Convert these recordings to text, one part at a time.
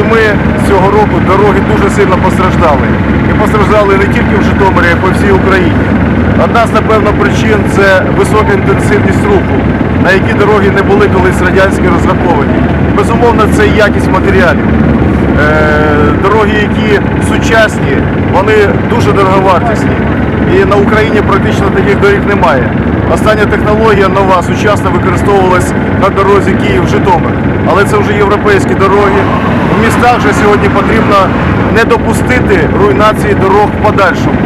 зими цього року дороги дуже сильно постраждали. І постраждали не тільки в Житомирі, а й по всій Україні. Одна з, напевно, причин це висока інтенсивність руху, на які дороги не були колись радянські розраховані. Безумовно, це якість матеріалів. Е, Дороги, які сучасні, вони дуже дороговартісні. І на Україні практично таких доріг немає. Остання технологія нова, сучасна, використовувалась на дорозі Київ-Житомир. Але це вже європейські дороги. У містах вже сьогодні потрібно не допустити руйнації дорог в подальшому.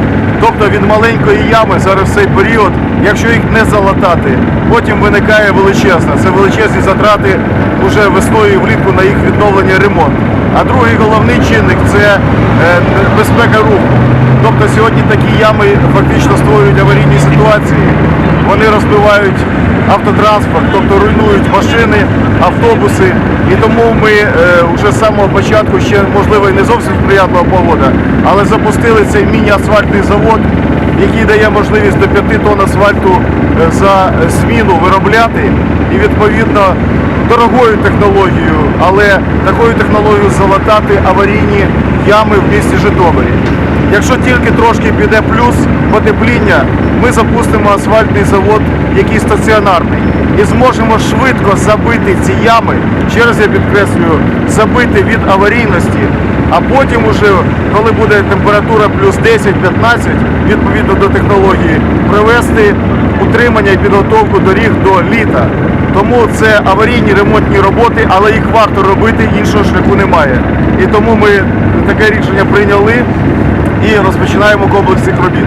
Тобто від маленької ями зараз в цей період, якщо їх не залатати, потім виникає величезна. Це величезні затрати вже весною і влітку на їх відновлення і ремонт. А другий головний чинник це е, безпека руху. Тобто сьогодні такі ями фактично створюють аварійні ситуації. Вони розбивають автотранспорт, тобто руйнують машини, автобуси. І тому ми е, вже з самого початку, ще можливо і не зовсім сприятлива погода, але запустили цей міні-асфальтний завод, який дає можливість до 5 тонн асфальту е, за зміну виробляти і відповідно дорогою технологією, але такою технологією залатати аварійні ями в місті Житомирі. Якщо тільки трошки піде плюс потепління, ми запустимо асфальтний завод, який стаціонарний, і зможемо швидко забити ці ями, ще раз я підкреслюю, забити від аварійності, а потім уже, коли буде температура плюс 10-15, відповідно до технології, привести утримання і підготовку доріг до літа. Тому це аварійні ремонтні роботи, але їх варто робити, іншого шляху немає. І тому ми таке рішення прийняли розпочинаємо комплекс цих робіт.